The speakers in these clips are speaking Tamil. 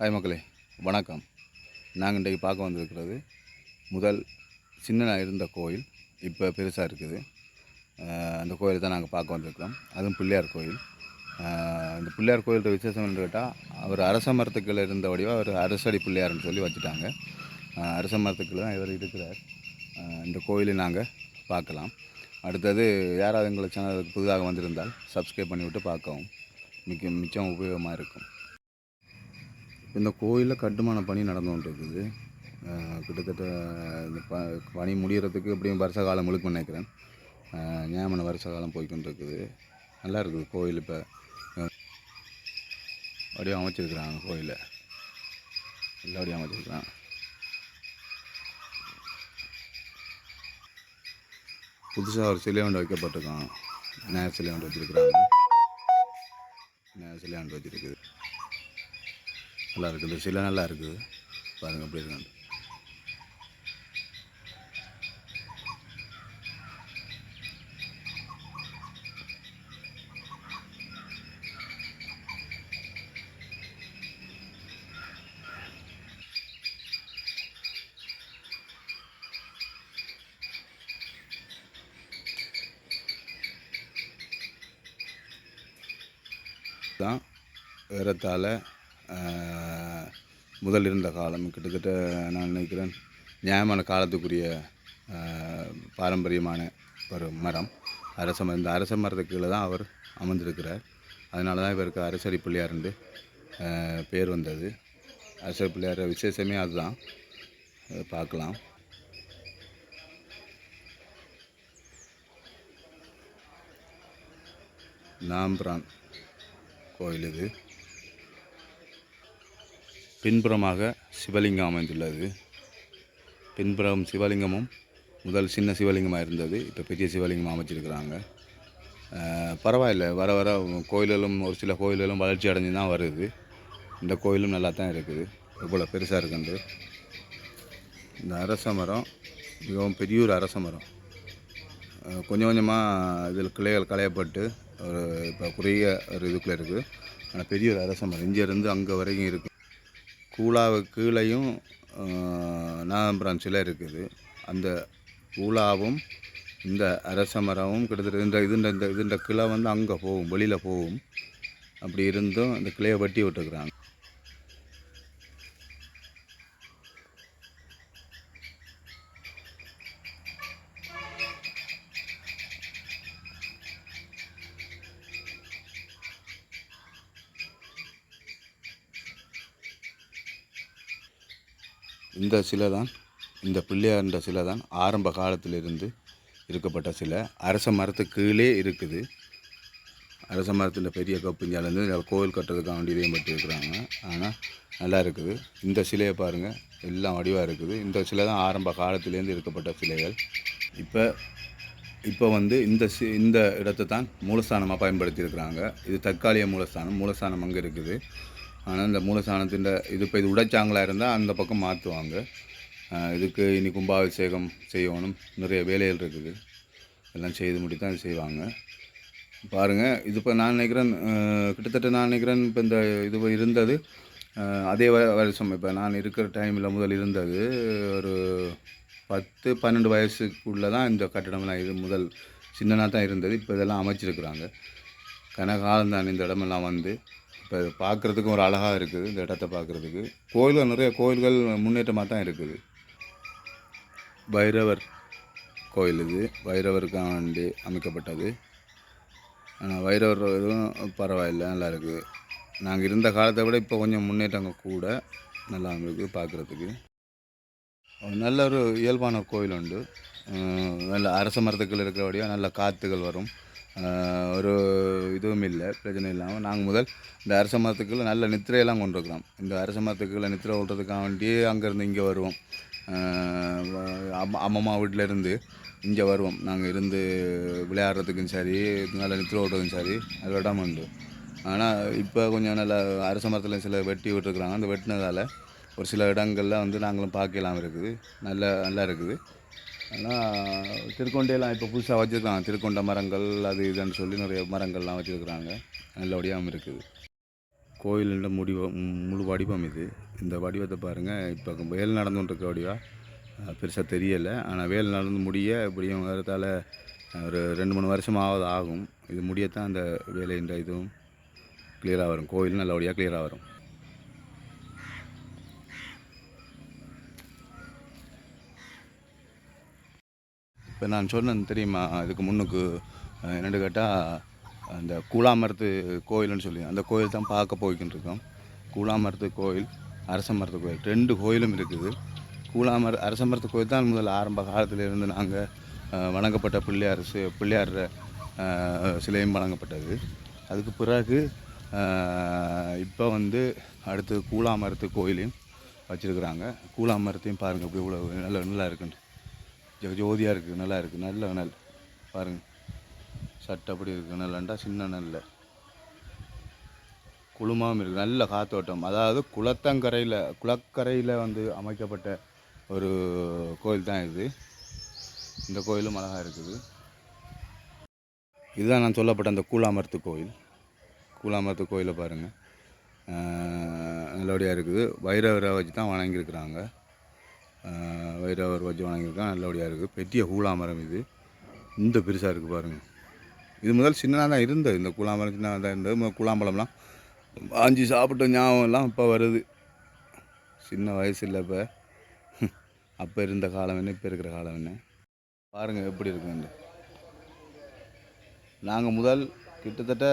ஹாய் மக்களே வணக்கம். நாங்கள் இன்றைக்கு பார்க்க வந்திருக்கிறது முதல் சின்னதாக இருந்த கோயில் இப்போ பெருசாக இருக்குது. அந்த கோயிலை தான் நாங்கள் பார்க்க வந்திருக்கிறோம். அதுவும் பிள்ளையார் கோயில். இந்த பிள்ளையார் கோயிலோட விசேஷம் என்று கேட்டால் அவர் அரச இருந்த வடிவாக அவர் அரசடி பிள்ளையார்னு சொல்லி வச்சுட்டாங்க. அரச மரத்துக்குள்ள தான் இவர் இருக்கிறார். இந்த கோயிலை நாங்கள் பார்க்கலாம். அடுத்தது யாராவது எங்களை சேனலுக்கு புதிதாக வந்திருந்தால் சப்ஸ்கிரைப் பண்ணிவிட்டு பார்க்கவும். மிக்க மிச்சம் உபயோகமாக இருக்கும். இந்த கோயிலில் கட்டுமான பணி நடந்து கொண்டிருக்குது கிட்டத்தட்ட இந்த ப பணி முடிகிறதுக்கு எப்படியும் வருஷ காலம் முழுக்க நினைக்கிறேன். ஞாபகம் வருஷ காலம் போய்க்கொண்டிருக்குது நல்லா இருக்குது கோயில் இப்போ. அப்படியே அமைச்சிருக்கிறாங்க கோயிலை எல்லா அமைச்சிருக்கிறான். புதுசாக ஒரு சிலை ஒன்று வைக்கப்பட்டிருக்கான். நேர் சிலை ஒன்று வச்சுருக்குறாங்க. நேர் சிலை ஒன்று வச்சுருக்குது. நல்லா இருக்குது. சில நல்லா இருக்குது. பாருங்கள் எப்படி இருக்காங்க. தான் ஏறத்தாழ முதல் இருந்த காலம். கிட்டத்தட்ட நான் நினைக்கிறேன் நியாயமான காலத்துக்குரிய பாரம்பரியமான ஒரு மரம். அரச மரம் இந்த அரச மரத்துக்கு கீழே தான் அவர் அமர்ந்திருக்கிறார். அதனால தான் இவருக்கு அரசடி பிள்ளையார்ண்டு என்று பேர் வந்தது. அரசடி பிள்ளையார் விசேஷமே அதுதான். அதை பார்க்கலாம். நாம்பிரான் கோயில் இது. பின்புறமாக சிவலிங்கம் அமைந்துள்ளது. பின்புறம் சிவலிங்கமும் முதல் சின்ன சிவலிங்கமாக இருந்தது. இப்போ பெரிய சிவலிங்கம் அமைச்சிருக்கிறாங்க. பரவாயில்ல. வர வர கோயில்களும் ஒரு சில கோயில்களும் வளர்ச்சி அடைஞ்சு தான் வருது. இந்த கோயிலும் நல்லா தான் இருக்குது. இவ்வளோ பெருசாக இருக்குண்டு. இந்த அரச மரம் மிகவும் பெரிய ஒரு அரச மரம். கொஞ்சம் கொஞ்சமாக இதில் கிளைகள் களையப்பட்டு ஒரு இப்போ குறைய ஒரு இதுக்குள்ளே இருக்குது ஆனால் பெரிய ஒரு அரச மரம். இங்கேருந்து அங்கே வரைக்கும் இருக்குது ஊலாவுக்கு கீழையும் நாகம்பரம் சிலை இருக்குது. அந்த கூழாவும் இந்த அரச மரமும் கிட்டத்தட்ட இந்த இதுண்ட இந்த இதுண்ட கிளை வந்து அங்கே போகும் வெளியில் போகும். அப்படி இருந்தும் அந்த கிளையை வெட்டி விட்டுருக்குறாங்க. இந்த சிலை தான் இந்த பிள்ளையார்ன்ற சிலை தான் ஆரம்ப காலத்திலிருந்து இருக்கப்பட்ட சிலை. அரச மரத்துக்கு கீழே இருக்குது. அரச மரத்தில் பெரிய கப்புஞ்சாலேருந்து கோவில் கட்டுறதுக்காக வேண்டியதையும் பற்றி இருக்கிறாங்க ஆனால் நல்லா இருக்குது. இந்த சிலையை பாருங்கள் எல்லாம் வடிவாக இருக்குது. இந்த சிலை தான் ஆரம்ப காலத்திலேருந்து இருக்கப்பட்ட சிலைகள். இப்போ இப்போ வந்து இந்த சி இந்த இடத்தை தான் மூலஸ்தானமாக பயன்படுத்தியிருக்கிறாங்க. இது தற்காலிக மூலஸ்தானம். மூலஸ்தானம் அங்கே இருக்குது. ஆனால் இந்த மூலஸ்தானத்தின் இது இப்போ இது உடைச்சாங்களாக இருந்தால் அந்த பக்கம் மாற்றுவாங்க இதுக்கு இனி கும்பாபிஷேகம் செய்யணும். நிறைய வேலைகள் இருக்குது. எல்லாம் செய்து முடித்து தான் செய்வாங்க. பாருங்கள் இது இப்போ நான் நினைக்கிறேன் கிட்டத்தட்ட நான் நினைக்கிறேன் இப்போ இந்த இது இருந்தது அதே வ- வருஷம். இப்போ நான் இருக்கிற டைமில் முதல் இருந்தது ஒரு பத்து பன்னெண்டு வயசுக்குள்ளே தான் இந்த கட்டடம்லாம் இது முதல் சின்னனாக தான் இருந்தது. இப்போ இதெல்லாம் அமைச்சிருக்கிறாங்க. கனகாலம் தான் இந்த இடமெல்லாம் வந்து. இப்போ பார்க்குறதுக்கும் ஒரு அழகாக இருக்குது இந்த இடத்த பார்க்குறதுக்கு. கோயில்கள் நிறைய கோயில்கள் முன்னேற்றமாக தான் இருக்குது. பைரவர் கோயில் இது. பைரவருக்காக அமைக்கப்பட்டது. ஆனால் வைரவர் இதுவும் பரவாயில்லை நல்லா இருக்குது. நாங்கள் இருந்த காலத்தை விட இப்போ கொஞ்சம் முன்னேற்றங்க கூட நல்லா இருக்குது பார்க்குறதுக்கு. நல்ல ஒரு இயல்பான கோயில் உண்டு. நல்ல அரச மரத்துக்கள் இருக்கிறபடியாக நல்ல காற்றுகள் வரும். ஒரு இதுவும் இல்லை பிரச்சனை இல்லாமல். நாங்கள் முதல் இந்த அரச மரத்துக்குள்ளே நல்ல நித்திரையெல்லாம் கொண்டிருக்கிறோம் இந்த அரச மரத்துக்குள்ளே நித்திரை ஓட்டுறதுக்காக வேண்டி அங்கேருந்து இங்கே வருவோம். அம்மா அம்மம்மா வீட்டிலேருந்து இங்கே வருவோம். நாங்கள் இருந்து விளையாடுறதுக்கும் சரி நல்ல நித்திரை ஓட்டுறதுக்கும் சரி அது விடாமல் உண்டு. ஆனால் இப்போ கொஞ்சம் நல்லா அரச மரத்தில் சில வெட்டி விட்டுருக்குறாங்க. அந்த வெட்டினதால் ஒரு சில இடங்களில் வந்து நாங்களும் பார்க்கலாம் இருக்குது. நல்ல நல்லா இருக்குது. ஆனால் திருக்கொண்டையெல்லாம் இப்போ புதுசாக வச்சுருக்காங்க. திருக்கொண்ட மரங்கள் அது இதுன்னு சொல்லி நிறைய மரங்கள்லாம் வச்சுருக்குறாங்க. நல்லபடியாகவும் இருக்குது. கோயிலுன்ற முடிவம் முழு வடிவம் இது. இந்த வடிவத்தை பாருங்கள் இப்போ வேல் நடந்துட்டு இருக்க பெருசாக தெரியலை. ஆனால் வேல் நடந்து முடிய இப்படியும் வரத்தால் ஒரு ரெண்டு மூணு வருஷமாவது ஆகும். இது முடியத்தான் அந்த வேலைன்ற இதுவும் கிளியராக வரும். கோயில் நல்லபடியாக கிளியராக வரும். இப்போ நான் சொன்னேன் தெரியுமா? இதுக்கு முன்னுக்கு என்னென்னு கேட்டால் அந்த கூழாமரத்து கோயில்னு சொல்லி அந்த கோயில் தான் பார்க்க போய்கிட்டு இருக்கோம் கூழாமரத்து கோயில் அரச மரத்து கோயில் ரெண்டு கோயிலும் இருக்குது. கூழாமர அரச மரத்து கோயில் தான் முதல் ஆரம்ப காலத்தில் இருந்து நாங்கள் வணங்கப்பட்ட பிள்ளையார் சி- பிள்ளையார் சிலையும் வழங்கப்பட்டது அதுக்கு பிறகு இப்போ வந்து அடுத்து கூழாமரத்து கோயிலையும் வச்சுருக்குறாங்க. கூழாமரத்தையும் பாருங்கள் இப்படி இவ்வளோ நல்ல நல்லா இருக்குன்னு ஜோ ஜோதியாக இருக்குது நல்லா இருக்குது நல்ல நெல். பாருங்கள் சட்டை அப்படி இருக்குது நல்லண்டா சின்ன நல்ல. குளுமாவும் இருக்குது நல்ல காத்தோட்டம். அதாவது குளத்தங்கரையில் குளக்கரையில் வந்து அமைக்கப்பட்ட ஒரு கோயில் தான் இது. இந்த கோயிலும் அழகாக இருக்குது. இதுதான் நான் சொல்லப்பட்ட அந்த கூழாமரத்து கோயில். கூழாமரத்து கோயிலை பாருங்கள் நல்லபடியாக இருக்குது. வைரவரை வச்சு தான் வணங்கியிருக்கிறாங்க. வைரவர் வச்சு வணங்கியிருக்காங்க நல்லபடியாக இருக்குது பெரிய கூழாமரம் இது. இந்த பெருசாக இருக்குது பாருங்கள் இது முதல் சின்னதாக தான் இருந்தது. இந்த கூழாமரம் சின்னதாக தான் இருந்தது. கூழாம்பழம்லாம் ஆஞ்சி சாப்பிட்ட ஞாபகம்லாம் இப்போ வருது. சின்ன வயசு இல்லை இப்போ. அப்போ இருந்த காலம் என்ன இப்போ இருக்கிற காலம் என்ன? பாருங்கள் எப்படி இருக்குன்னு. நாங்கள் முதல் கிட்டத்தட்ட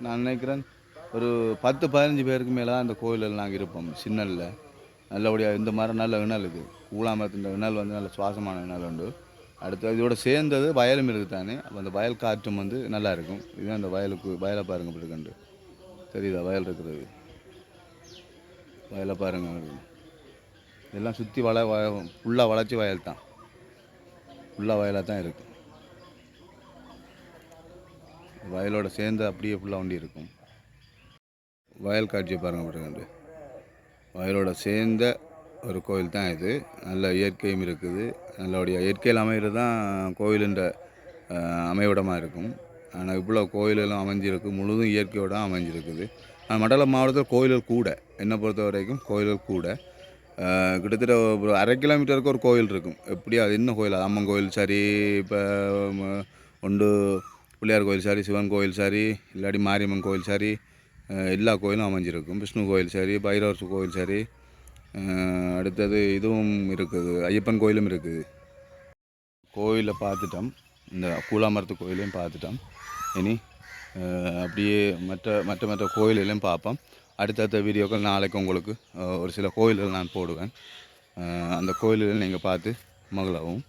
நான் நினைக்கிறேன் ஒரு பத்து பதினஞ்சு பேருக்கு மேலே தான் இந்த கோயிலில் நாங்கள் இருப்போம். சின்னல்ல. நல்லபடியாக இந்த மரம் நல்ல இணல் இருக்குது கூழாமரத்தின் வினால் வந்து நல்ல சுவாசமான வினால் உண்டு. அடுத்து இதோட சேர்ந்தது வயலும் இருக்குது தானே அப்போ அந்த வயல் காற்றும் வந்து நல்லா இருக்கும். இதுதான் அந்த வயலுக்கு வயலை பாருங்க இப்படி கண்டு. தெரியுதா? வயல் இருக்கிறது வயலை பாருங்க இதெல்லாம் சுற்றி வள ஃபுல்லாக வளர்ச்சி வயல் தான். ஃபுல்லாக வயலாக தான் இருக்கும் வயலோட சேர்ந்து அப்படியே ஃபுல்லாக ஒண்டி இருக்கும். வயல் காட்சியை பாருங்கள் பாருங்க வயலோட சேர்ந்த ஒரு கோயில் தான் இது. நல்ல இயற்கையும் இருக்குது. நல்லபடியாக இயற்கையில் அமைகிறது தான் கோயிலுன்ற அமைவிடமாக இருக்கும். ஆனால் இவ்வளோ கோயிலெல்லாம் அமைஞ்சிருக்கு. முழுதும் இயற்கையோட அமைஞ்சிருக்குது. மண்டல மண்டலம் மாவட்டத்தில் கோயில்கள் கூட என்னை பொறுத்த வரைக்கும் கோயில்கள் கூட. கிட்டத்தட்ட ஒரு அரை கிலோமீட்டருக்கு ஒரு கோயில் இருக்கும். எப்படி அது என்ன கோயில்? அம்மன் கோயில் சரி இப்போ ஒன்று பிள்ளையார் கோயில் சரி சிவன் கோயில் சரி இல்லாட்டி மாரியம்மன் கோயில் சரி எல்லா கோயிலும் அமைஞ்சிருக்கும். விஷ்ணு கோயில் சரி பைரவர் கோயில் சரி அடுத்தது இதுவும் இருக்குது. ஐயப்பன் கோயிலும் இருக்குது. கோயிலை பார்த்துட்டோம். இந்த கூழாமரத்து கோயிலையும் பார்த்துட்டோம். இனி அப்படியே மற்ற மற்ற மற்ற கோயிலையும் பார்ப்போம். அடுத்தடுத்த வீடியோக்கள் நாளைக்கு உங்களுக்கு ஒரு சில கோயில்கள் நான் போடுவேன். அந்த கோயில்கள் நீங்கள் பார்த்து மகிழவும்.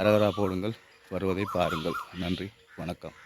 அரகரா போடுங்கள் வருவதை பாருங்கள். நன்றி வணக்கம்.